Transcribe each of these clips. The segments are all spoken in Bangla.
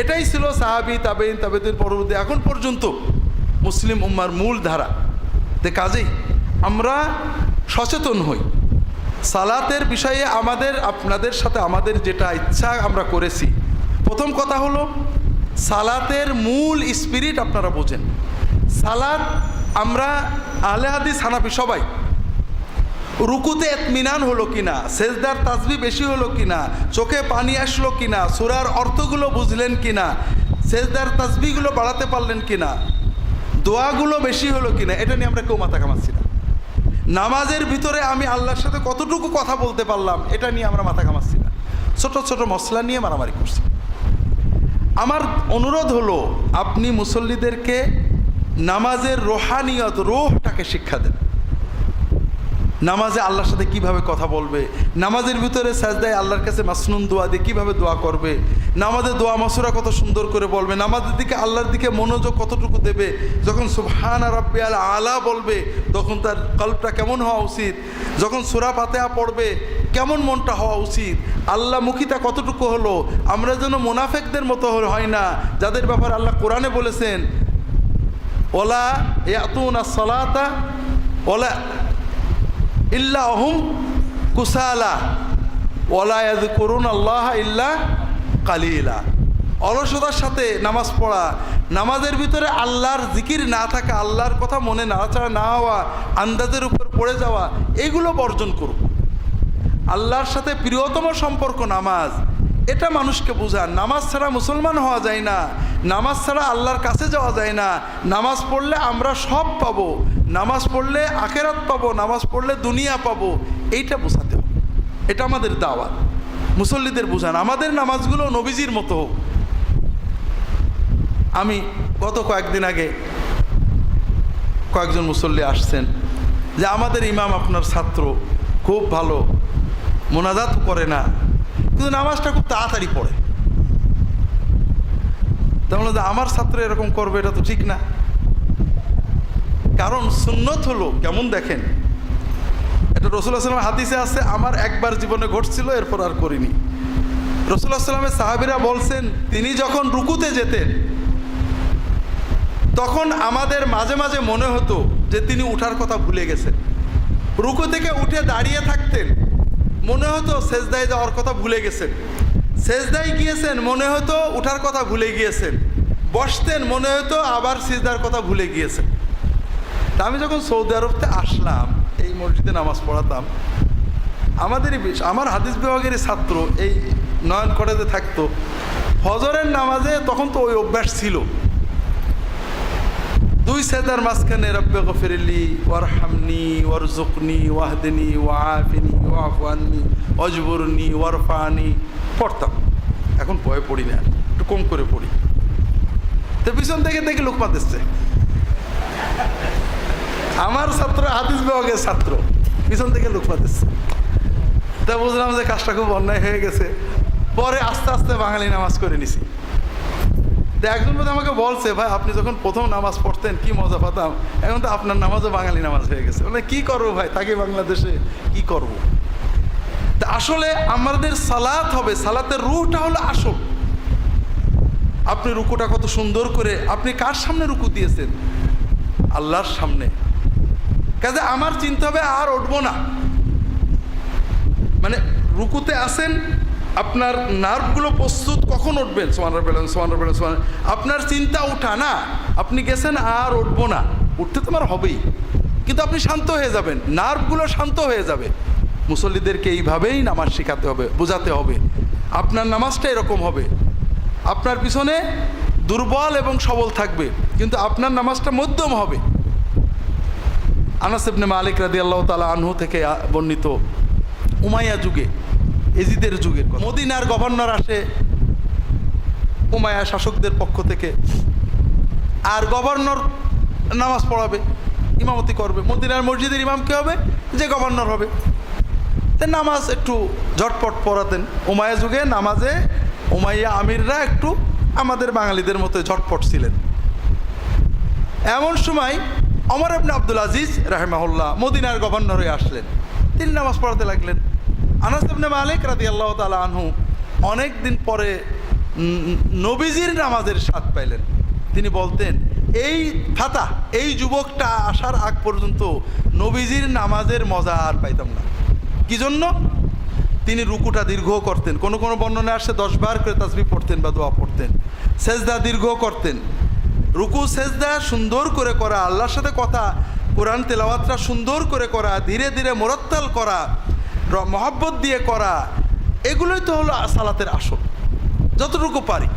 এটাই ছিল সাহাবি তাবেইন তাবেদিন পরবর্তী এখন পর্যন্ত মুসলিম উম্মার মূল ধারা। তে কাজেই আমরা সচেতন হই। সালাতের বিষয়ে আমাদের, আপনাদের সাথে আমাদের যেটা ইচ্ছা আমরা করেছি। প্রথম কথা হলো, সালাতের মূল স্পিরিট আপনারা বোঝেন। সালাত আমরা আলে হাদিস হানাফি সবাই রুকুতে এতমিনান হলো কিনা, সেজদার তাজবি বেশি হলো কিনা, চোখে পানি আসলো কিনা, সুরার অর্থগুলো বুঝলেন কিনা, সেজদার তাজবিগুলো বাড়াতে পারলেন কিনা, দোয়াগুলো বেশি হলো কিনা, এটা নিয়ে আমরা কেউ মাথা কামাচ্ছি না। নামাজের ভিতরে আমি আল্লাহর সাথে কতটুকু কথা বলতে পারলাম, এটা নিয়ে আমরা মাথা কামাচ্ছি না। ছোট ছোট মশলা নিয়ে মারামারি করছি। আমার অনুরোধ হলো, আপনি মুসল্লিদেরকে নামাজের রোহানিয়ত, রোহটাকে শিক্ষা দেন। নামাজে আল্লাহর সাথে কীভাবে কথা বলবে? নামাজের ভিতরে সাজদায় আল্লাহর কাছে মাসনুন দোয়া দিয়ে কীভাবে দোয়া করবে? নামাজের দোয়া মসুরা কত সুন্দর করে বলবে। নামাজের দিকে আল্লাহর দিকে মনোযোগ কতটুকু দেবে? যখন সুবহান রব্বি আল আলা বলবে, তখন তার কল্পটা কেমন হওয়া উচিত? যখন সুরা পাতেহা পড়বে, কেমন মনটা হওয়া উচিত? আল্লাহ মুখিতা কতটুকু হলো? আমরা যেন মোনাফেকদের মতো হয় না। যাদের ব্যাপারে আল্লাহ কোরআনে বলেছেন, ওলা ইয়াতুনা সলাতা, ওলা ইল্লা অহুম কুসালা ওলায়াদ করুন আল্লাহ ইল্লা কালিলা। অলসতার সাথে নামাজ পড়া, নামাজের ভিতরে আল্লাহর জিকির না থাকা, আল্লাহর কথা মনে নাড়াচাড়া না হওয়া, আন্দাজের উপর পড়ে যাওয়া, এগুলো বর্জন করুন। আল্লাহর সাথে প্রিয়তম সম্পর্ক নামাজ, এটা মানুষকে বোঝান নামাজ ছাড়া মুসলমান হওয়া যায় না, নামাজ ছাড়া আল্লাহর কাছে যাওয়া যায় না। নামাজ পড়লে আমরা সব পাবো। নামাজ পড়লে আখেরাত পাবো, নামাজ পড়লে দুনিয়া পাবো, এইটা বোঝাতে হবে। এটা আমাদের দাওয়া মুসল্লিদের বোঝান, আমাদের নামাজগুলো নবীজির মতো হোক। আমি গত কয়েকদিন আগে কয়েকজন মুসল্লি আসছেন যে আমাদের ইমাম আপনার ছাত্র, খুব ভালো, মোনাজাত করে না, কিন্তু নামাজটা খুব তাড়াতাড়ি পড়ে। তাহলে যে আমার ছাত্র এরকম করবে, এটা তো ঠিক না। কারণ সুন্নত হলো, কেমন দেখেন? এটা রসুল্লাহ সাল্লামের হাদিসে আছে, আমার একবার জীবনে ঘটছিল, এরপর আর করিনি। রসুল্লাহ সাল্লামের সাহাবিরা বলছেন, তিনি যখন রুকুতে যেতেন, তখন আমাদের মাঝে মাঝে মনে হতো যে তিনি উঠার কথা ভুলে গেছেন। রুকু থেকে উঠে দাঁড়িয়ে থাকতেন, মনে হতো সেজদায় যাওয়ার কথা ভুলে গেছেন। সেজদায় গিয়েছেন, মনে হতো উঠার কথা ভুলে গিয়েছেন। বসতেন, মনে হতো আবার সিজদার কথা ভুলে গিয়েছেন। তা আমি যখন সৌদি আরবতে আসলাম, এই মসজিদে নামাজ পড়াতাম আমাদেরই বেশ- আমার হাদিস বিভাগেরই ছাত্র এই নয়ন কলেজে থাকতো। ফজরের নামাজে তখন তো ওই অভ্যাস ছিল। দুই সেদার মাঝখানে, রব্বে গফিরলি ওয়ার হামনি ওয়ার জুকনি ওয়াহদিনী ওয়াফিনি ওয়াফানি অজবরনি ওয়ারফানি পড়তাম। এখন ভয়ে পড়ি না, একটু কম করে পড়ি। তো পিছন থেকে দেখে লোকমা দিচ্ছে। আমার ছাত্র, হাদিস বিভাগের ছাত্র। পিছন থেকে লোকমা দিচ্ছে তা বুঝলাম যে কাজটা খুব অন্যায় হয়ে গেছে। পরে আস্তে আস্তে বাঙালি নামাজ করে নিছি। তো একজন বোধ আমাকে বলছে, ভাই, আপনি যখন প্রথম নামাজ পড়তেন, কি মজা পাতাম? এখন তো আপনার নামাজও বাঙালি নামাজ হয়ে গেছে। মানে কি করব ভাই? তাকে বাংলাদেশে কি করব। তা আসলে আমাদের সালাত হবে, সালাতের রুহটা হলো আসল। আপনি রুকুটা কত সুন্দর করে, আপনি কার সামনে রুকু দিয়েছেন? আল্লাহর সামনে। কাজে আমার চিন্তা হবে, আর উঠবো না। মানে রুকুতে আসেন আপনার নার্ভগুলো প্রস্তুত, কখন উঠবেন? সোয়ানার বেলেন সোয়ানার বেলেন সোয়ান আপনার চিন্তা উঠা না, আপনি গেছেন, আর উঠবো না। উঠতে তো আমার হবেই, কিন্তু আপনি শান্ত হয়ে যাবেন, নার্ভগুলো শান্ত হয়ে যাবে। মুসল্লিদেরকে এইভাবেই নামাজ শেখাতে হবে, বোঝাতে হবে। আপনার নামাজটা এরকম হবে, আপনার পিছনে দুর্বল এবং সবল থাকবে, কিন্তু আপনার নামাজটা মধ্যম হবে। আনাস ইবনে মালিক রাদি আল্লাহ তালা আনহু থেকে বর্ণিত উমাইয়া যুগে, এজিদের যুগের মদিনার গভর্নর আসে উমায়া শাসকদের পক্ষ থেকে। আর গভর্নর নামাজ পড়াবে, ইমামতি করবে। মদিনার মসজিদের ইমাম কে হবে? যে গভর্নর হবে। নামাজ একটু ঝটপট পড়াতেন। উমায়া যুগে নামাজে উমাইয়া আমিররা একটু আমাদের বাঙালিদের মতো ঝটপট ছিলেন। এমন সময় অমর আবনে আব্দুল আজিজ রাহেমাহুল্লাহ মদিনার গভর্নর হয়ে আসলেন। তিনি নামাজ পড়াতে লাগলেন। আনাস ইবনে মালিক রাদি আল্লাহ তালা আনহু অনেক দিন পরে নবীজির নামাজের স্বাদ পাইলেন। তিনি বলতেন, এই ফাতা, এই যুবকটা আসার আগ পর্যন্ত নবীজির নামাজের মজা আর পাইতাম না। কি জন্য? তিনি রুকুটা দীর্ঘ করতেন। কোনো কোনো বর্ণনা আসছে দশ বার করে তাসবি পড়তেন বা দোয়া পড়তেন। সেজদা দীর্ঘ করতেন। রুকু, সেজদা সুন্দর করে করা, আল্লাহর সাথে কথা, কোরআন তেলাওয়াতটা সুন্দর করে করা, ধীরে ধীরে মোরত্তাল করা মহব্বত দিয়ে করা, এগুলোই তো হলো সালাতের আসল। যতটুকু পারি।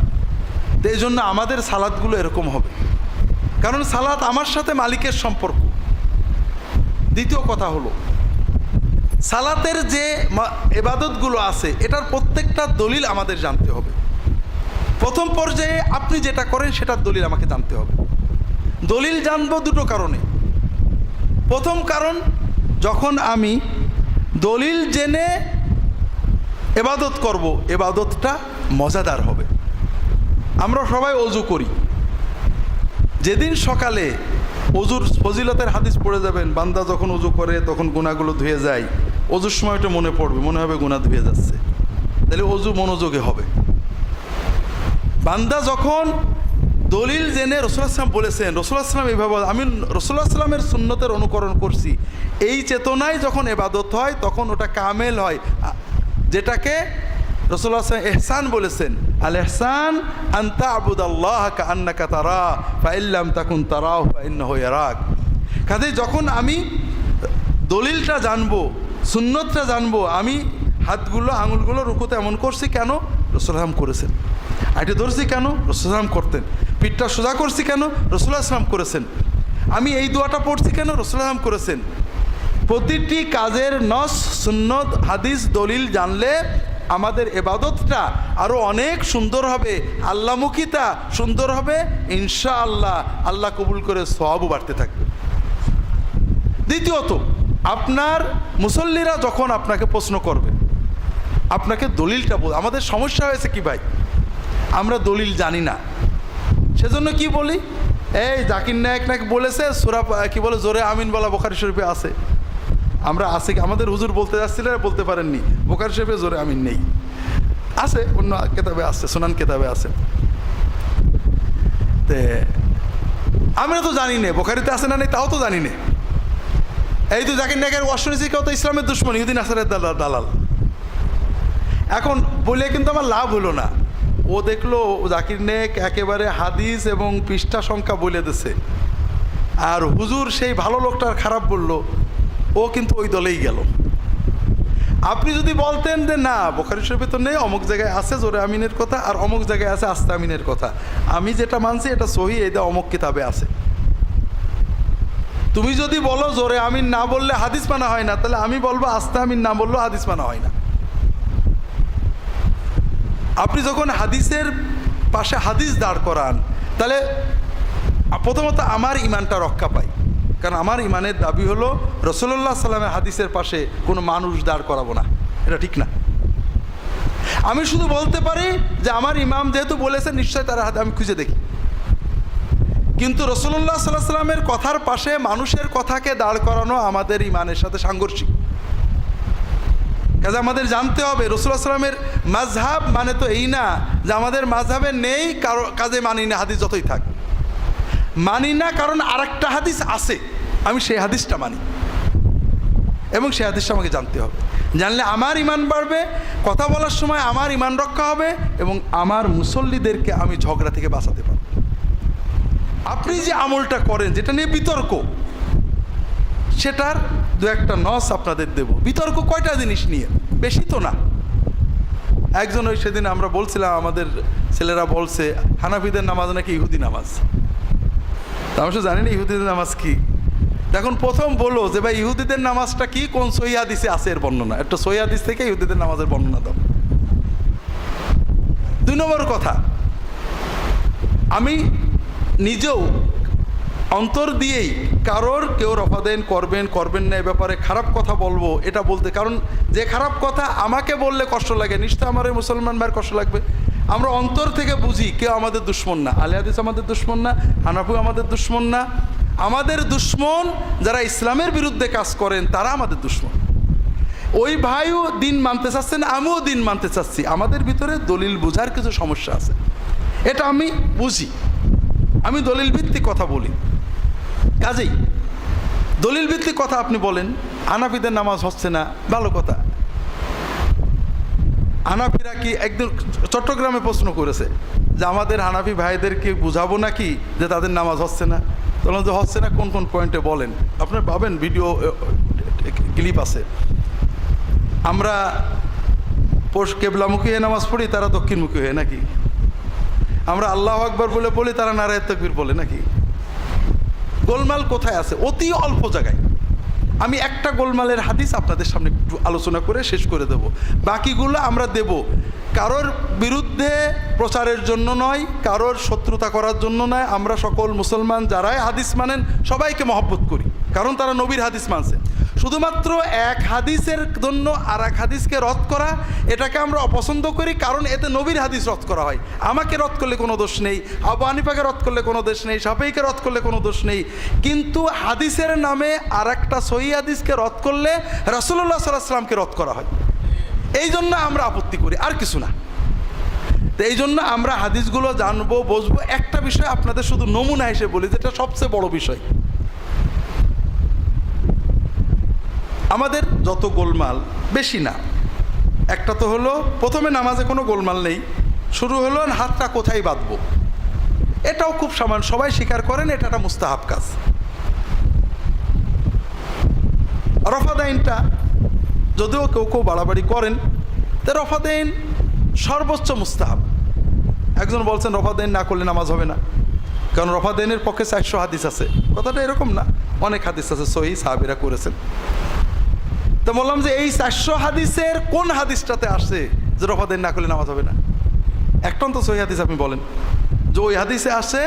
তো এই জন্য আমাদের সালাদগুলো এরকম হবে। কারণ সালাত আমার সাথে মালিকের সম্পর্ক। দ্বিতীয় কথা হলো, সালাতের যে এবাদতগুলো আছে, এটার প্রত্যেকটা দলিল আমাদের জানতে হবে। প্রথম পর্যায়ে আপনি যেটা করেন, সেটার দলিল আমাকে জানতে হবে। দলিল জানব দুটো কারণে। প্রথম কারণ, যখন আমি দলিল জেনে এবাদত করব, এবাদতটা মজাদার হবে। আমরা সবাই অজু করি। যেদিন সকালে অজুর ফজিলতের হাদিস পড়ে যাবেন, বান্দা যখন অজু করে, তখন গুণাগুলো ধুয়ে যায়। অজুর সময়টা মনে পড়বে, মনে হবে গুণা ধুয়ে যাচ্ছে। তাহলে অজু মনোযোগে হবে। বান্দা যখন দলিল জেনে রসুলাম বলেছেন রসুলাম এইভাবে আমি রসুলামের সুন্নতের অনুকরণ করছি। এই চেতনায় যখন এবাদত হয়, তখন ওটা কামেল হয়। যেটাকে রসুল্লাহ এহসান বলেছেন, আল এহসান আন্তা আবুদ আল্লাহ আন্নাকা তারা ফাইল্লাম তাকুন তারাও ফাইন্ন রাখ কাজে যখন আমি দলিলটা জানব, সুন্নতটা জানব, আমি হাতগুলো, আঙুলগুলো রুকুতে এমন করছি কেন? রসুলাম করেছেন। আইটি ধরছি কেন? রসুলাম করতেন। পিঠটা সোজা করছি কেন? রসুল্লাহ আসলাম করেছেন। আমি এই দোয়াটা পড়ছি কেন? রসুলাম করেছেন। প্রতিটি কাজের নস, সুন্নত, হাদিস, দলিল জানলে আমাদের এবাদতটা আরও অনেক সুন্দর হবে, আল্লামুখিতা সুন্দর হবে ইনশা আল্লাহ আল্লাহ কবুল করে সবও বাড়তে থাকবে। দ্বিতীয়ত, আপনার মুসল্লিরা যখন আপনাকে প্রশ্ন করবে, আপনাকে দলিলটা বল আমাদের সমস্যা হয়েছে কি ভাই? আমরা দলিল জানি না। সেজন্য কি বলি? এই জাকির নায়ক নাকি বলেছে, সুরা, কি বলে, জোরে আমিন বলা বোখারি শরীফে আছে। আমরা কি আমাদের হুজুর বলতে যাচ্ছিলেন, বলতে পারেননি। বোখারি শরীফে জোরে আমিন নেই। আছে, অন্য কেতাবে আছে, সোনান কেতাবে আছে। তে, আমরা তো জানি না, বোখারিতে আছে না নেই, তাও তো জানি না। এই তো জাকির নায়কের ওয়াশ শুনেছি, কেউ তো ইসলামের দুশ্মন ইউদিন আসারের দালাল। এখন বলে কিন্তু আমার লাভ হলো না। ও দেখল জাকির নেক একেবারে হাদিস এবং পৃষ্ঠা সংখ্যা বলে দিছে। আর হুজুর সেই ভালো লোকটার খারাপ বলল। ও কিন্তু ওই দলেই গেল। আপনি যদি বলতেন যে না, বোখারি শরীফে তো নেই, অমুক জায়গায় আছে জোরে আমিনের কথা, আর অমুক জায়গায় আছে আস্তে আমিনের কথা। আমি যেটা মানছি এটা সহি, এটা অমুক কিতাবে আছে। তুমি যদি বলো জোরে আমিন না বললে হাদিস মানা হয় না, তাহলে আমি বলব আস্তে আমিন না বললেও হাদিস মানা হয় না। আপনি যখন হাদিসের পাশে হাদিস দাঁড় করান, তাহলে প্রথমত আমার ইমানটা রক্ষা পাই। কারণ আমার ইমানের দাবি হলো রসল্লাহ সাল্লামের হাদিসের পাশে কোনো মানুষ দাঁড় করাবো না। এটা ঠিক না। আমি শুধু বলতে পারি যে আমার ইমাম যেহেতু বলেছে নিশ্চয় তারা হাতে আমি খুঁজে দেখি। কিন্তু রসল্লাহ সাল্লাহ সাল্লামের কথার পাশে মানুষের কথাকে দাঁড় করানো আমাদের ইমানের সাথে সাংঘর্ষিক। কাজে আমাদের জানতে হবে রসুল্লাহ সাল্লামের মাঝহাব মানে তো এই না যে আমাদের মাঝহাবে নেই, কারও কাজে মানি না, হাদিস যতই থাক। মানি না কারণ আরেকটা হাদিস আছে, আমি সেই হাদিসটা মানি। এবং সেই হাদিসটা আমাকে জানতে হবে। জানলে আমার ইমান বাড়বে, কথা বলার সময় আমার ইমান রক্ষা হবে এবং আমার মুসল্লিদেরকে আমি ঝগড়া থেকে বাঁচাতে পারব। আপনি যে আমলটা করেন, যেটা নিয়ে বিতর্ক, সেটার দু একটা নস আপনাদের দেব। বিতর্ক কয়টা জিনিস নিয়ে? বেশি তো না। একজন ওই সেদিন আমরা বলছিলাম, আমাদের ছেলেরা বলছে, হানাফিদের নামাজ নাকি ইহুদি নামাজ? আমি তো জানি না ইহুদিদের নামাজ কি। এখন প্রথম বলো যে, ভাই, ইহুদিদের নামাজটা কি? কোন সহিদিসে আছে এর বর্ণনা? একটা সহিদিস থেকে ইহুদিদের নামাজের বর্ণনা দাও। দুই নম্বর কথা। আমি নিজেও অন্তর দিয়েই কারোর কেউ রফাদেন করবেন করবেন না, এ ব্যাপারে খারাপ কথা বলব, এটা বলতে। কারণ যে খারাপ কথা আমাকে বললে কষ্ট লাগে নিশ্চয় আমার মুসলমান ভাইয়ের কষ্ট লাগবে। আমরা অন্তর থেকে বুঝি কেউ আমাদের দুশ্মন না। আলী হাদিস আমাদের দুশ্মন না, হানাফু আমাদের দুশ্মন না। আমাদের দুশ্মন যারা ইসলামের বিরুদ্ধে কাজ করেন, তারা আমাদের দুশ্মন। ওই ভাইও দিন মানতে চাচ্ছেন আমিও দিন মানতে চাচ্ছি। আমাদের ভিতরে দলিল বোঝার কিছু সমস্যা আছে। এটা আমি বুঝি। আমি দলিল ভিত্তিক কথা বলি। কাজেই দলিল ভিত্তিক কথা আপনি বলেন, আনাফিদের নামাজ হচ্ছে না, ভালো কথা। হানাফিরা কি একদিন চট্টগ্রামে প্রশ্ন করেছে যে আমাদের হানাফি ভাইদেরকে বুঝাবো নাকি যে তাদের নামাজ হচ্ছে না? বললাম যে হচ্ছে না, কোন কোন পয়েন্টে বলেন? আপনার পাবেন, ভিডিও ক্লিপ আছে। আমরা পোষ কেবলামুখী হয়ে নামাজ পড়ি, তারা দক্ষিণমুখী হয়ে নাকি? আমরা আল্লাহ আকবর বলে বলি, তারা নারায় তকবির বলে নাকি? গোলমাল কোথায় আছে? অতি অল্প জায়গায়। আমি একটা গোলমালের হাদিস আপনাদের সামনে একটু আলোচনা করে শেষ করে দেব। বাকিগুলো আমরা দেব। কারোর বিরুদ্ধে প্রচারের জন্য নয়, কারোর শত্রুতা করার জন্য নয়। আমরা সকল মুসলমান যারাই হাদিস মানেন, সবাইকে মহব্বত করি। কারণ তারা নবীর হাদিস মানছে। শুধুমাত্র এক হাদিসের জন্য আর এক হাদিসকে রদ করা, এটাকে আমরা অপছন্দ করি কারণ এতে নবীর হাদিস রদ করা হয়। আমাকে রদ করলে কোনো দোষ নেই, আবু আনিফাকে রদ করলে কোনো দোষ নেই সাফেইকে রদ করলে কোনো দোষ নেই। কিন্তু হাদিসের নামে আর একটা সহি হাদিসকে রদ করলে রাসুল্লাহ সাল্লাহ সাল্লামকে রদ করা হয়। এই জন্য আমরা আপত্তি করি, আর কিছু না। তো এই জন্য আমরা হাদিসগুলো জানব বসবো একটা বিষয় আপনাদের শুধু নমুনা হিসেবে বলি, যেটা সবচেয়ে বড় বিষয়। আমাদের যত গোলমাল, বেশি না। একটা তো হলো, প্রথমে নামাজে কোনো গোলমাল নেই, শুরু হলো, হাতটা কোথায় বাঁধবো? এটাও খুব সামান্য সবাই স্বীকার করেন, এটা একটা মুস্তাহাব কাজ। রফাদাইনটা, যদিও কেউ কেউ বাড়াবাড়ি করেন, তো রফাদাইন সর্বোচ্চ মুস্তাহাব। একজন বলছেন, রফাদাইন না করলে নামাজ হবে না। কারণ রফাদাইনের পক্ষে চারশো হাদিস আছে। কথাটা এরকম না, অনেক হাদিস আছে, সহি সাহাবিরা করেছেন। তো বললাম যে এই চারশো হাদিসের কোন হাদিসটাতে আসে যে রফাদাইন না করলে নামাজ হবে না? একটন তো সহি হাদিস আপনি বলেন। যে ওই হাদিসে আসে,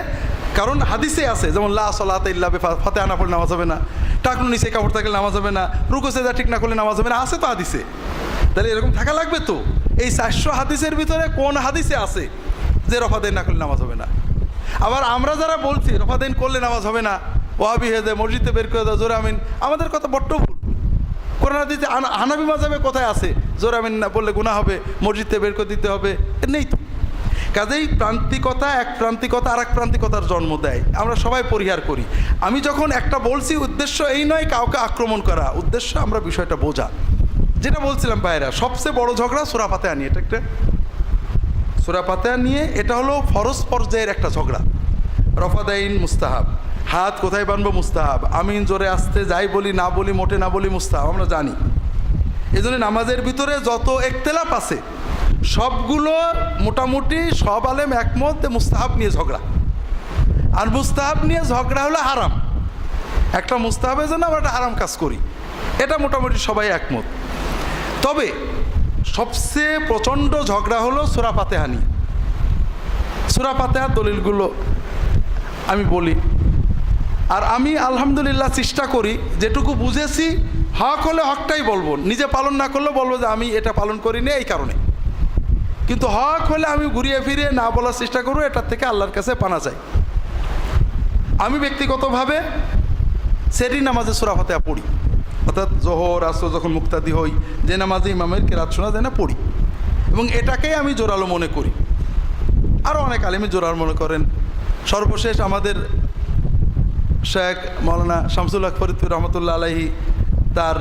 কারণ হাদিসে আছে, যেমন লা সলাত ইল্লা ফাতে আনা পড়লে নামাজ হবে না। টাকনু নিচে কাপড় থাকলে নামাজ হবে না। রুকো সেজা ঠিক না করলে নামাজ হবে না। আছে তো হাদিসে। তাহলে এরকম থাকা লাগবে তো? এই চারশো হাদিসের ভিতরে কোন হাদিসে আছে যে রফাদেন না করলে নামাজ হবে না? আবার আমরা যারা বলছি রফাদেন করলে নামাজ হবে না, ওয়াবি যায় মসজিদে বের করে দেয় জোরে আমিন। আমাদের কথা বড্ড আনা- হানাবি মাজাবে কোথায় আছে? জোরে আমিন না বললে গুণা হবে, মসজিদে বের করে দিতে হবে। নেই তো। কাজেই প্রান্তিকতা এক প্রান্তিকতা আর এক প্রান্তিকতার জন্ম দেয়। আমরা সবাই পরিহার করি। আমি যখন একটা বলছি, উদ্দেশ্য এই নয় কাউকে আক্রমণ করা। উদ্দেশ্য আমরা বিষয়টা বোঝা। যেটা বলছিলাম ভাইরা সবচেয়ে বড় ঝগড়া সুরাপাতে আনি এটা একটা সুরাপাতে নিয়ে এটা হলো ফরজ পর্যায়ের একটা ঝগড়া। রফাদাইন মুস্তাহাব। হাত কোথায় বানবো মুস্তাহাব? আমিন জোরে আসতে যাই বলি, না বলি, মোটে না বলি মুস্তাহাব, আমরা জানি। এই জন্য নামাজের ভিতরে যত একতেলাপ আছে, সবগুলো মোটামুটি সব আলেম একমত মুস্তাহাব নিয়ে ঝগড়া। আর মুস্তাহাব নিয়ে ঝগড়া হলো হারাম। একটা মুস্তাহাবের জন্য আমরা একটা হারাম কাজ করি। এটা মোটামুটি সবাই একমত। তবে সবচেয়ে প্রচণ্ড ঝগড়া হলো সুরা পাতেহানি সুরা পাতেহার দলিলগুলো আমি বলি। আর আমি আলহামদুলিল্লাহ চেষ্টা করি, যেটুকু বুঝেছি, হক হলে হকটাই বলব। নিজে পালন না করলে বলব যে আমি এটা পালন করিনি এই কারণে। কিন্তু হক হলে আমি ঘুরিয়ে ফিরিয়ে না বলার চেষ্টা করব, এটার থেকে আল্লাহর কাছে পানা চাই। আমি ব্যক্তিগতভাবে সেরি নামাজে সুরা ফাতেহা পড়ি। অর্থাৎ জোহর, আসর যখন মুক্তাদি হই, যে নামাজে ইমামের কেরাত শোনা যায় না, পড়ি। এবং এটাকেই আমি জোরালো মনে করি। আরও অনেক আলেমি জোরাল মনে করেন। সর্বশেষ আমাদের শেখ মৌলানা শামসুল হক ফরিদপুর রহমতুল্লাহ আলাহি তার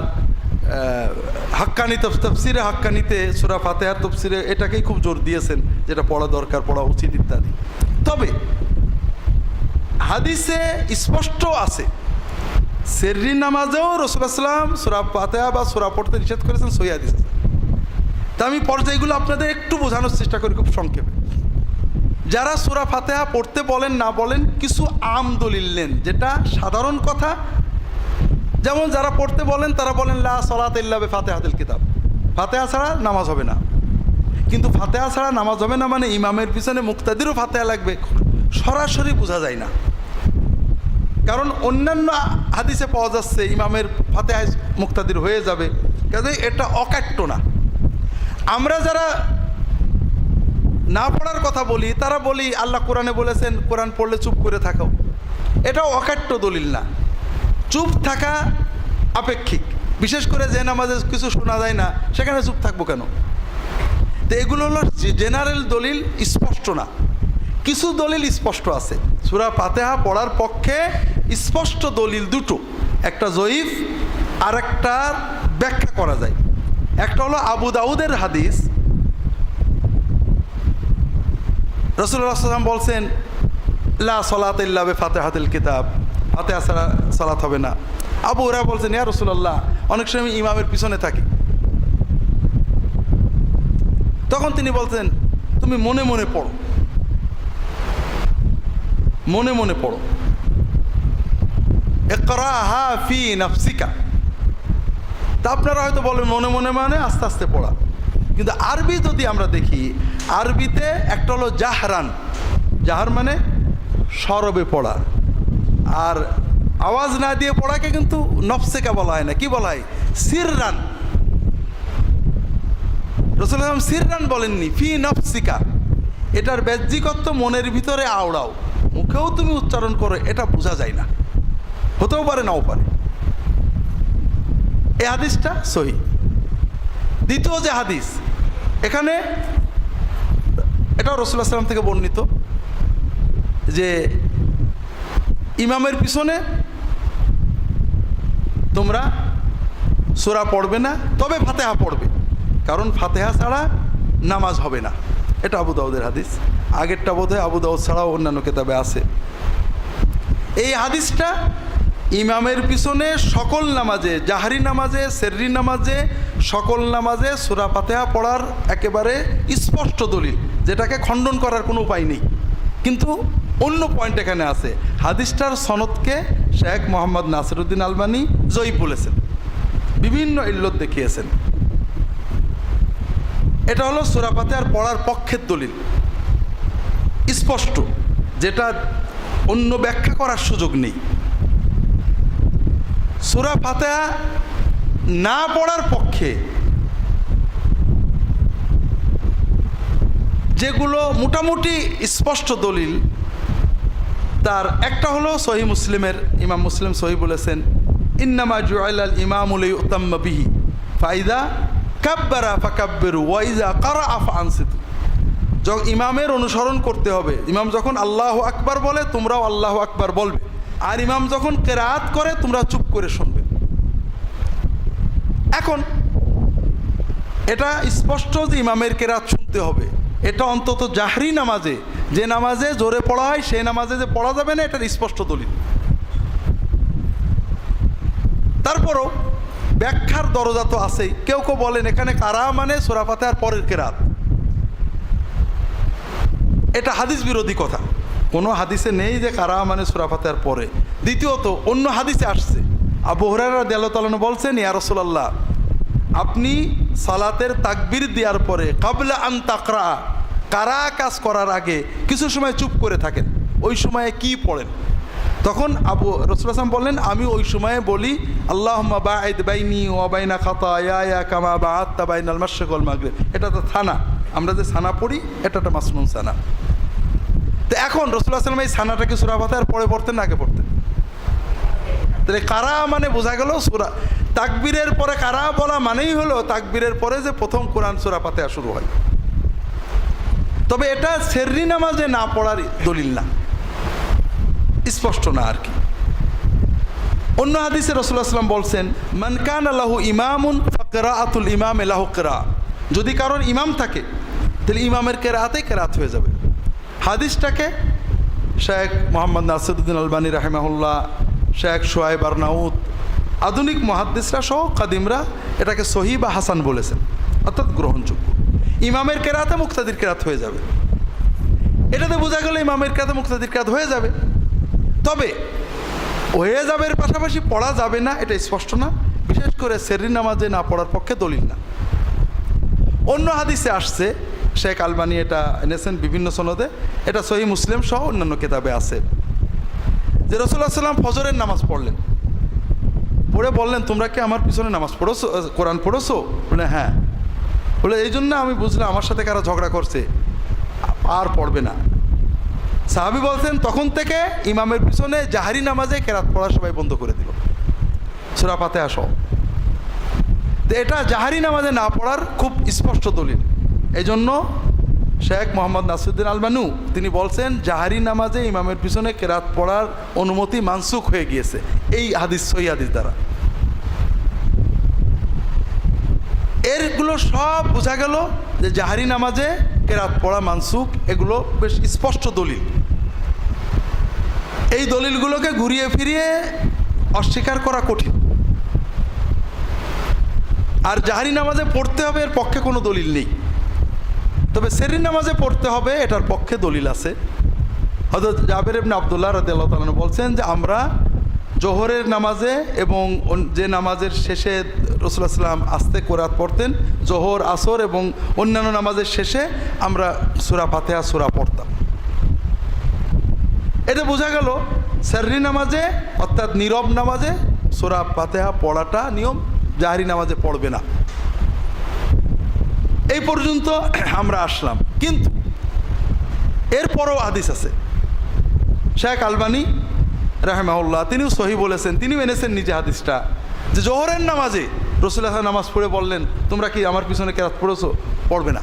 হাক্কানি তফ- তফসিরে হাক্কানিতে সুরা ফাতেহার তফসিরে এটাকেই খুব জোর দিয়েছেন, যেটা পড়া দরকার, পড়া উচিত ইত্যাদি। তবে হাদিসে স্পষ্ট আছে, সেররি নামাজেও রসুলাম সুরা ফাতেহা বা সুরা পড়তে নিষেধ করেছেন, সহি হাদিস তা আমি পর্যায়গুলো আপনাদের একটু বোঝানোর চেষ্টা করি খুব সংক্ষেপে। যারা সুরা ফাতেহা পড়তে বলেন, না বলেন, কিছু আম দলিল নেন, যেটা সাধারণ কথা। যেমন যারা পড়তে বলেন, তারা বলেন, লা সলাত ইল্লাবে ফাতেহাতুল কিতাব। ফাতেহা ছাড়া নামাজ হবে না। কিন্তু ফাতেহা ছাড়া নামাজ হবে না মানে ইমামের পিছনে মুক্তাদিরও ফাতেহা লাগবে। সরাসরি বোঝা যায় না। কারণ অন্যান্য হাদিসে পাওয়া যাচ্ছে, ইমামের ফাতেহায় মুক্তাদির হয়ে যাবে। কাজে এটা অকাট্য না। আমরা যারা না পড়ার কথা বলি, তারা বলি, আল্লাহ কোরআনে বলেছেন, কোরআন পড়লে চুপ করে থাকো। এটাও অকাট্য দলিল না। চুপ থাকা আপেক্ষিক। বিশেষ করে যে নামাজে কিছু শোনা যায় না, সেখানে চুপ থাকব কেন? তো এগুলো হলো জেনারেল দলিল স্পষ্ট না। কিছু দলিল স্পষ্ট আছে। সুরা পাতেহা পড়ার পক্ষে স্পষ্ট দলিল দুটো। একটা জয়ীফ আর একটার ব্যাখ্যা করা যায়। একটা হলো আবু দাউদের হাদিস সাল্লাম বলছেন, লা ফাতে হাতিল কিতাব। ফাতে ছাড়া সলাত হবে না। আবু ওরা বলছেন, ইয়া রসুল্লাহ অনেক সময় ইমামের পিছনে থাকি। তখন তিনি বলছেন, তুমি মনে মনে পড়ো। মনে মনে পড়ো। একরাহা ফি নাফসিকা। তা আপনারা হয়তো বলেন, মনে মনে মানে আস্তে আস্তে পড়া। কিন্তু আরবি যদি আমরা দেখি, আরবিতে একটা হলো জাহরান। জাহার মানে সরবে পড়া। আর আওয়াজ না দিয়ে পড়াকে কিন্তু নফসেকা বলা হয় না। কি বলা হয়? সিররান। রসুল আসলাম সিররান বলেননি, ফি নফসিকা। এটার ব্যাহ্যিকত্ব মনের ভিতরে আওড়াও। মুখেও তুমি উচ্চারণ করো, এটা বোঝা যায় না। হতেও পারে, নাও পারে। এই হাদিসটা সহি। দ্বিতীয় যে হাদিস এখানে এটাও রসুল্লাহ সাল্লাম থেকে বর্ণিত যে ইমামের পিছনে তোমরা সোরা পড়বে না, তবে ফাতেহা পড়বে। কারণ ফাতেহা ছাড়া নামাজ হবে না। এটা আবু দাউদের হাদিস। আগেরটা বোধ হয় আবু দাউদ ছাড়াও অন্যান্য কেতাবে আছে। এই হাদিসটা ইমামের পিছনে সকল নামাজে, জাহারি নামাজে, সেররি নামাজে, সকল নামাজে সুরা ফাতেহা পড়ার একেবারে স্পষ্ট দলিল, যেটাকে খণ্ডন করার কোনো উপায় নেই। কিন্তু অন্য পয়েন্ট এখানে আছে। হাদিসটার সনদকে শেখ মোহাম্মদ নাসিরুদ্দিন আলবানি জয়ী বলেছেন। বিভিন্ন ইল্লত দেখিয়েছেন। এটা হলো সুরা ফাতেহার পড়ার পক্ষের দলিল। স্পষ্ট, যেটা অন্য ব্যাখ্যা করার সুযোগ নেই। সুরা ফাতেহা না পড়ার পক্ষে যেগুলো মোটামুটি স্পষ্ট দলিল, তার একটা হলো সহি মুসলিমের, ইমাম মুসলিম সহি বলেছেন, ইন্নামা জুয়াইলাল ইমামুল উত্তাম্মা বিহি, ফাইদা কাব্বারা ফাকাব্বেরু ওয়াইজা কারা আফা আনসিতু যখন ইমামের অনুসরণ করতে হবে, ইমাম যখন আল্লাহ আকবার বলে, তোমরাও আল্লাহ আকবার বলবে। আর ইমাম যখন কেরাত করে, তোমরা চুপ করে শুনবে। এখন, এটা স্পষ্ট যে ইমামের কেরাত শুনতে হবে। এটা অন্তত জাহরি নামাজে, যে নামাজে জোরে পড়া হয়, সেই নামাজে যে পড়া যাবে না, এটার স্পষ্ট দলিল। তারপরও ব্যাখ্যার দরজা তো আছেই। কেউ কেউ বলেন, এখানে কারা মানে? সোরাফাতে আর পরের কেরাত। এটা হাদিস বিরোধী কথা। কোনো হাদিসে নেই যে কারা মানে সুরাফাতে আর পরে। দ্বিতীয়ত, অন্য হাদিসে আসছে। আবু হরারা বলছেন, ইয়া রসুলাল্লাহ, আপনি সালাতের তাকবির দেওয়ার পরে কাবলা আন তাকরা, কারা কাজ করার আগে কিছু সময় চুপ করে থাকেন, ওই সময়ে কি পড়েন? তখন আবু রসুল আসলাম বললেন, আমি ওই সময়ে বলি আল্লাহ খাতা ইয়া এটা তো থানা। আমরা যে সানা পড়ি এটা একটা মাসনুন সানা। তো এখন রসুল্লাহ সাল্লাম এই সানাটাকে সুরা পাতার পরে পড়তেন আগে পড়তেন তাহলে কারা মানে বোঝা গেল সুরা, তাকবীরের পরে কারা বলা মানেই হলো তাকবীরের পরে যে প্রথম কোরআন সুরা পাতে শুরু হয়। তবে এটা সেররি নামাজে না পড়ার দলিল না। স্পষ্ট না আর কি। অন্য হাদিসে রসুল্লাহ সাল্লাম বলছেন মানকান আল্লাহ ইমামুন ফকরা আতুল ইমাম এলাহ কেরা যদি কারোর ইমাম থাকে, তাহলে ইমামের কেরাতেই কেরাত হয়ে যাবে। হাদিসটাকে শেখ মোহাম্মদ নাসিরুদ্দিন আলবানী রাহেমাহুল্লাহ, শেখ সোয়াইব আরনাউদ আধুনিক মহাদ্দিসরা সহ কাদিমরা এটাকে সহি বা হাসান বলেছেন, অর্থাৎ গ্রহণযোগ্য। ইমামের কেরাতে মুক্তাদির কেরাত হয়ে যাবে। এটাতে বোঝা গেল ইমামের কেরাতে মুক্তাদির কেরাত হয়ে যাবে। তবে হয়ে যাবে এর পাশাপাশি পড়া যাবে না, এটা স্পষ্ট না। বিশেষ করে সেরি নামাজে না পড়ার পক্ষে দলিল না। অন্য হাদিসে আসছে শেখ আলবানি, এটা এনেছেন বিভিন্ন সনদে। এটা সহি মুসলিম সহ অন্যান্য কেতাবে আছে। যে রসুল্লাহ সাল্লাম ফজরের নামাজ পড়লেন। পড়ে বললেন, তোমরা কি আমার পিছনে নামাজ পড়োছো? কোরআন পড়োছো? বলে হ্যাঁ। বলে, এই জন্য আমি বুঝলাম আমার সাথে কারা ঝগড়া করছে। আর পড়বে না। সাহাবি বলছেন, তখন থেকে ইমামের পিছনে জাহারি নামাজে কেরাত পড়া সবাই বন্ধ করে দিল। সুরা পাতে আসো এটা জাহারি নামাজে না পড়ার খুব স্পষ্ট দলিল। এই জন্য শেখ মোহাম্মদ নাসিরুদ্দিন আলবানু, তিনি বলছেন, জাহারি নামাজে ইমামের পিছনে কেরাত পড়ার অনুমতি মানসুখ হয়ে গিয়েছে। এই হাদিস সই হাদিস দ্বারা। এরগুলো সব বোঝা গেল যে জাহারি নামাজে কেরাত পড়া মানসুখ, এগুলো বেশ স্পষ্ট দলিল। এই দলিলগুলোকে ঘুরিয়ে ফিরিয়ে অস্বীকার করা কঠিন। আর জাহারি নামাজে পড়তে হবে, এর পক্ষে কোনো দলিল নেই। তবে সেরি নামাজে পড়তে হবে, এটার পক্ষে দলিল আছে। হয়তো জাবের ইবনে আবদুল্লাহ রাদিয়াল্লাহু তাআলা বলছেন যে, আমরা জোহরের নামাজে এবং যে নামাজের শেষে রসুল্লাহ সাল্লাম আস্তে কোরআত পড়তেন, জোহর, আসর এবং অন্যান্য নামাজের শেষে আমরা সুরা ফাতেহা, সুরা পড়তাম। এটা বোঝা গেল, সার্রি নামাজে অর্থাৎ নীরব নামাজে সুরা ফাতেহা পড়াটা নিয়ম, জাহারি নামাজে পড়বে না। এই পর্যন্ত আমরা আসলাম। কিন্তু এরপরও হাদিস আছে। শেখ আলবানি রাহেমাউল্লাহ তিনিও সহি বলেছেন, তিনিও এনেছেন নিজে হাদিসটা। যে জোহরের নামাজে রসুল্লাহ নামাজ পড়ে বললেন, তোমরা কি আমার পিছনে কেরাত পড়েছ? পড়বে না।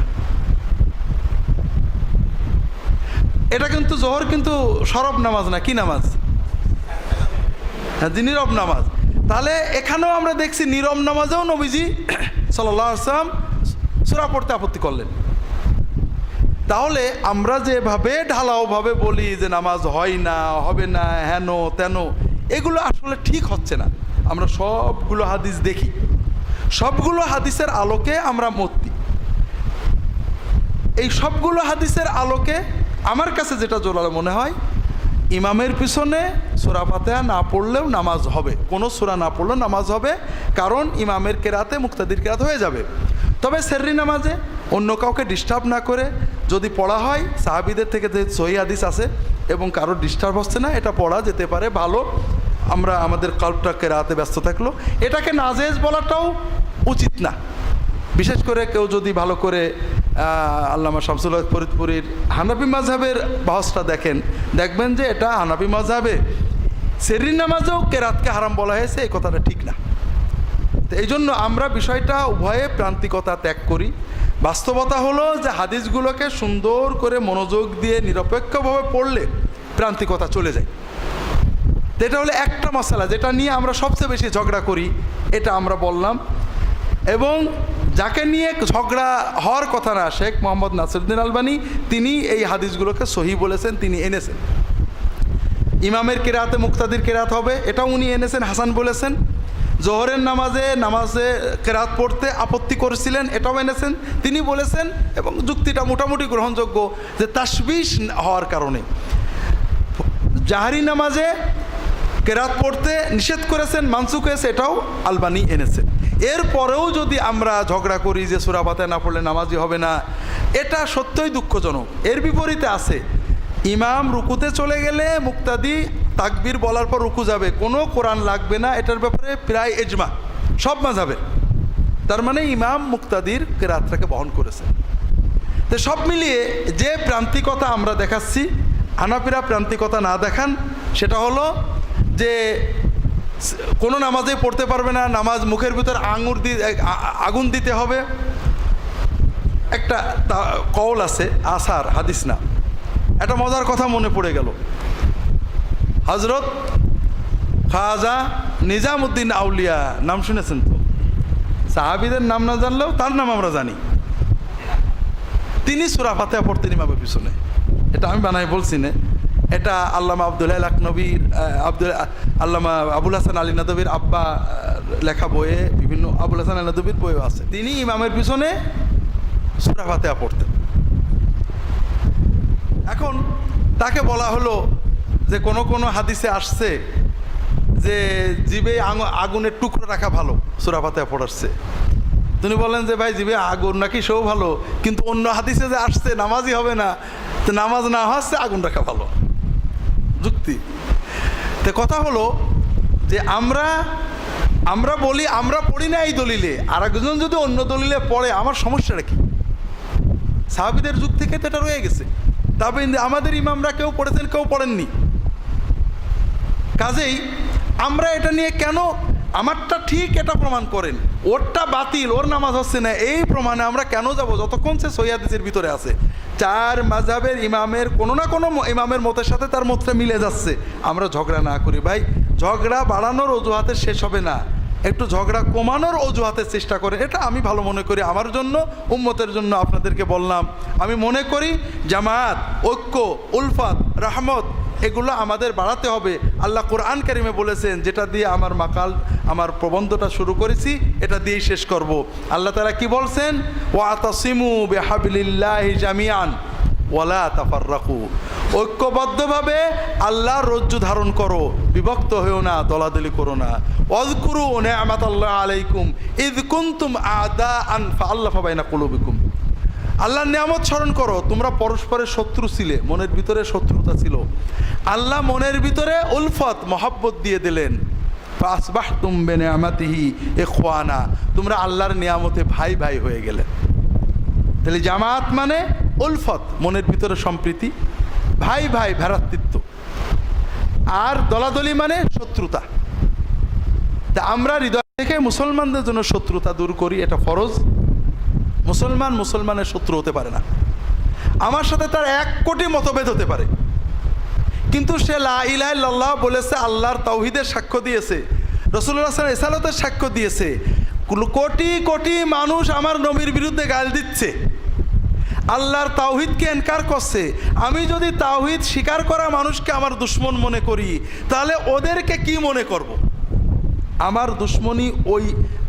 এটা কিন্তু জোহর কিন্তু সরব নামাজ না, কি নামাজ? হ্যাঁ নীরব নামাজ। তাহলে এখানেও আমরা দেখছি নীরব নামাজেও নবীজি সাল্লাহ আসলাম সুরা পড়তে আপত্তি করলেন। তাহলে আমরা যেভাবে ঢালাওভাবে বলি যে নামাজ হয় না, হবে না, হেন, তেন, এগুলো আসলে ঠিক হচ্ছে না। আমরা সবগুলো হাদিস দেখি। সবগুলো হাদিসের আলোকে আমরা দিই এই সবগুলো হাদিসের আলোকে আমার কাছে যেটা জোরালো মনে হয়, ইমামের পিছনে সোরা ফাতেহা না পড়লেও নামাজ হবে। কোনো সোরা না পড়লেও নামাজ হবে, কারণ ইমামের কেরাতে, মুক্তাদির কেরাত হয়ে যাবে। তবে সেররি নামাজে অন্য কাউকে ডিস্টার্ব না করে যদি পড়া হয়, সাহাবিদের থেকে যে সহি হাদিস আছে এবং কারোর ডিস্টার্ব হচ্ছে না, এটা পড়া যেতে পারে, ভালো। আমরা আমাদের কালটা কেরাতে ব্যস্ত থাকল। এটাকে নাজেজ বলাটাও উচিত না। বিশেষ করে কেউ যদি ভালো করে আল্লামা শামসুল ফরিদপুরীর হানাফি মাঝহাবের বাহসটা দেখেন, দেখবেন যে এটা হানাফি মাঝহাবে সেরিন নামাজেও কেরাতকে হারাম বলা হয়েছে, এই কথাটা ঠিক না। তো এই জন্য আমরা বিষয়টা উভয়ে প্রান্তিকতা ত্যাগ করি। বাস্তবতা হলো যে হাদিসগুলোকে সুন্দর করে মনোযোগ দিয়ে নিরপেক্ষভাবে পড়লে প্রান্তিকতা চলে যায়। এটা হলো একটা মশালা, যেটা নিয়ে আমরা সবচেয়ে বেশি ঝগড়া করি, এটা আমরা বললাম। এবং যাকে নিয়ে ঝগড়া হওয়ার কথা না, শেখ মোহাম্মদ নাসিরুদ্দিন আলবানি, তিনি এই হাদিসগুলোকে সহি বলেছেন, তিনি এনেছেন। ইমামের কেরাতে, মুক্তাদির কেরাত হবে, এটাও উনি এনেছেন, হাসান বলেছেন। জোহরের নামাজে নামাজে কেরাত পড়তে আপত্তি করেছিলেন, এটাও এনেছেন। তিনি বলেছেন এবং যুক্তিটা মোটামুটি গ্রহণযোগ্য যে তাসবিশ হওয়ার কারণে। জাহারি নামাজে কেরাত পড়তে নিষেধ করেছেন মানসুক হয়েছে, এটাও আলবানি এনেছেন এরপরেও যদি আমরা ঝগড়া করি যে সুরাবাতে না পড়লে নামাজি হবে না, এটা সত্যই দুঃখজনক। এর বিপরীতে আছে, ইমাম রুকুতে চলে গেলে মুক্তাদি তাকবির বলার পর রুকু যাবে। কোনো কোরআন লাগবে না, এটার ব্যাপারে প্রায় এজমা সব মাঝাবের তার মানে ইমাম মুক্তাদির কেরাতটাকে বহন করেছে। তো সব মিলিয়ে যে প্রান্তিকতা আমরা দেখাচ্ছি, হানাফিরা প্রান্তিকতা না দেখান, সেটা হলো যে কোনো নামাজে পড়তে পারবে না, নামাজ মুখের ভিতর আঙুর দিয়ে আগুন দিতে হবে। একটা কওল আছে, আসার, হাদিস না। একটা মজার কথা মনে পড়ে গেল। হজরত খাজা নিজামুদ্দিন আউলিয়া, নাম শুনেছেন তো? সাহাবিদের নাম না জানলেও তার নাম আমরা জানি। তিনি সুরা ফাতেহা পড়তেন ইমামের পিছনে। এটা আমি বানাই বলছি না। এটা আল্লামা আবদুল্লাহ লাক নবীর আব্দুল আল্লামা আবুল হাসান আলী নদবীর আব্বা লেখা বইয়ে, বিভিন্ন আবুল হাসান আলী নদবীর বইও আছে। তিনি ইমামের পিছনে সুরা ফাতেহা পড়তেন। এখন তাকে বলা হলো যে কোনো কোনো হাদিসে আসছে যে জিবে আগুনের টুকরো রাখা ভালো, সুরা ফাতেহা পড়াচ্ছে। তিনি বলেন যে, ভাই, জিবে আগুন নাকি সেও ভালো, কিন্তু অন্য হাদিসে যে আসছে, নামাজই হবে না। তো নামাজ না হচ্ছে আগুন রাখা ভালো। যুক্তি। তো কথা হলো যে, আমরা আমরা বলি, আমরা পড়ি না এই দলিলে। আর একজন যদি অন্য দলিলে পড়ে, আমার সমস্যাটা কি? সাহাবিদের যুগ থেকে তো এটা রয়ে গেছে। তবে আমাদের ইমামরা কেউ পড়েছেন, কেউ পড়েননি। কাজেই আমরা এটা নিয়ে কেন আমারটা ঠিক এটা প্রমাণ করেন। ওরটা বাতিল, ওর নামাজ হচ্ছে না, এই প্রমাণে আমরা কেন যাব? যতক্ষণ সে সৈয়াদিসের ভিতরে আছে। চার মাঝাবের ইমামের কোনো না কোনো ইমামের মতের সাথে তার মতটা মিলে যাচ্ছে। আমরা ঝগড়া না করি। ভাই, ঝগড়া বাড়ানোর অজুহাতে শেষ হবে না। একটু ঝগড়া কমানোর অজুহাতে চেষ্টা করে এটা আমি ভালো মনে করি। আমার জন্য, উম্মতের জন্য আপনাদেরকে বললাম। আমি মনে করি জামায়াত ঐক্য, উলফাত, রাহমত এগুলো আমাদের বাড়াতে হবে। আল্লাহ কোরআন কারিমে বলেছেন, যেটা দিয়ে আমার মাকাল, আমার প্রবন্ধটা শুরু করেছি, এটা দিয়েই শেষ করব। আল্লাহ তালা কি বলছেন? ওয়া তাসিমু বেহাবিল্লাহি জামিয়ান ওয়ালা তাফার রাখু ঐক্যবদ্ধভাবে আল্লাহর রজ্জু ধারণ করো, বিভক্ত হয়েও না, দলাদলি করো না। অজকুরু নেয়ামাত আল্লাহ আলাইকুম ইদ কুন্তুম আদা আন আল্লাহ ফাবাইনা কুলুবিকুম। আল্লাহর নিয়ামত স্মরণ করো, তোমরা পরস্পরের শত্রু ছিলে, মনের ভিতরে শত্রুতা ছিল। আল্লাহ মনের ভিতরে উলফত, মহাব্বত দিয়ে দিলেন। আসবাহ তুমবে নেয়ামাতিহি এ খোয়ানা তোমরা আল্লাহর নিয়ামতে ভাই ভাই হয়ে গেলে। তাহলে জামাত মানে উলফত, মনের ভিতরে সম্প্রীতি, ভাই ভাই ভ্রাতৃত্ব। আর দলাদলি মানে শত্রুতা। তা আমরা হৃদয় থেকে মুসলমানদের জন্য শত্রুতা দূর করি, এটা ফরজ। মুসলমান মুসলমানের শত্রু হতে পারে না। আমার সাথে তার এক কোটি মতভেদ হতে পারে। কিন্তু সে লা ইলাহ ইল্লাল্লাহ বলেছে, আল্লাহর তাওহিদের সাক্ষ্য দিয়েছে। রসুল্লাহ সাল্লাম এসালতের সাক্ষ্য দিয়েছে। কোটি কোটি মানুষ আমার নবীর বিরুদ্ধে গাল দিচ্ছে। আল্লাহর তাওহিদকে এনকার করছে। আমি যদি তাওহিদ স্বীকার করা মানুষকে আমার দুশ্মন মনে করি, তাহলে ওদেরকে কি মনে করব। আমার দুশ্মনী ওই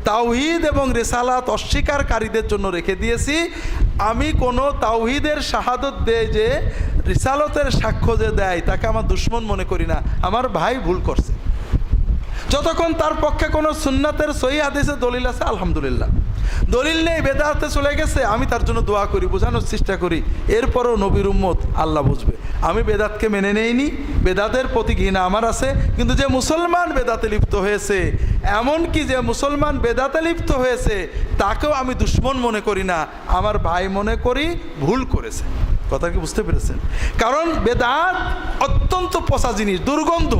তাওহিদ এবং রেসালাত অস্বীকারীদের জন্য রেখে দিয়েছি। আমি কোনো তাওহিদের শাহাদত দেয় যে, রিসালতের সাক্ষ্য যে দেয়, তাকে আমার দুশ্মন মনে করি না। আমার ভাই ভুল করছে। যতক্ষণ তার পক্ষে কোনো সুন্নাতের সহি হাদিসে দলিল আছে, আলহামদুলিল্লাহ। দলিল নেই, বেদাতে চলে গেছে, আমি তার জন্য দোয়া করি, বোঝানোর চেষ্টা করি। এরপরও নবীর উম্মত আল্লাহ বুঝবে। আমি বেদাতকে মেনে নেইনি, বেদাতের প্রতি ঘৃণা আমার আছে, কিন্তু যে মুসলমান বেদাতে লিপ্ত হয়েছে এমন কি যে মুসলমান বেদাতে লিপ্ত হয়েছে, তাকেও আমি দুশ্মন মনে করি না, আমার ভাই মনে করি ভুল করেছে। কথা কি বুঝতে পেরেছেন? কারণ বেদাত অত্যন্ত পচা জিনিস, দুর্গন্ধ।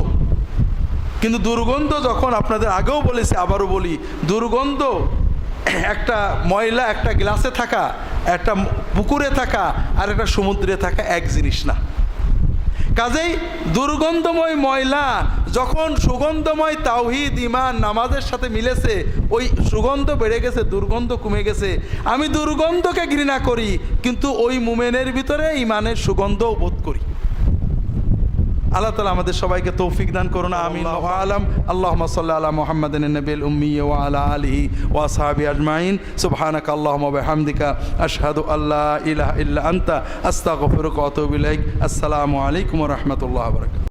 কিন্তু দুর্গন্ধ যখন আপনাদের আগেও বলেছি, আবারও বলি, দুর্গন্ধ একটা ময়লা, একটা গ্লাসে থাকা, একটা পুকুরে থাকা, আর একটা সমুদ্রে থাকা এক জিনিস না। কাজেই দুর্গন্ধময় ময়লা, যখন সুগন্ধময় তাওহিদ ইমান নামাজের সাথে মিলেছে, ওই সুগন্ধ বেড়ে গেছে, দুর্গন্ধ কমে গেছে। আমি দুর্গন্ধকে ঘৃণা করি, কিন্তু ওই মুমেনের ভিতরে ইমানের সুগন্ধও বোধ করি। আল্লাহ তালা আমাদের সবাইকে তৌফিক দান করুন আমিন। আলম আল্লাহ সাল্লাহ আলা মোহাম্মদ নবীল উম্মি ও আলা আলহি ওয়া সাহাবি আজমাইন। সুবহানাক আল্লাহ হামদিকা আশহাদু আল্লা ইলাহা ইল্লা আনতা। আতুবু ইলাইক। আসসালামু আলাইকুম রহমতুল্লাহ বারাকাতুহু।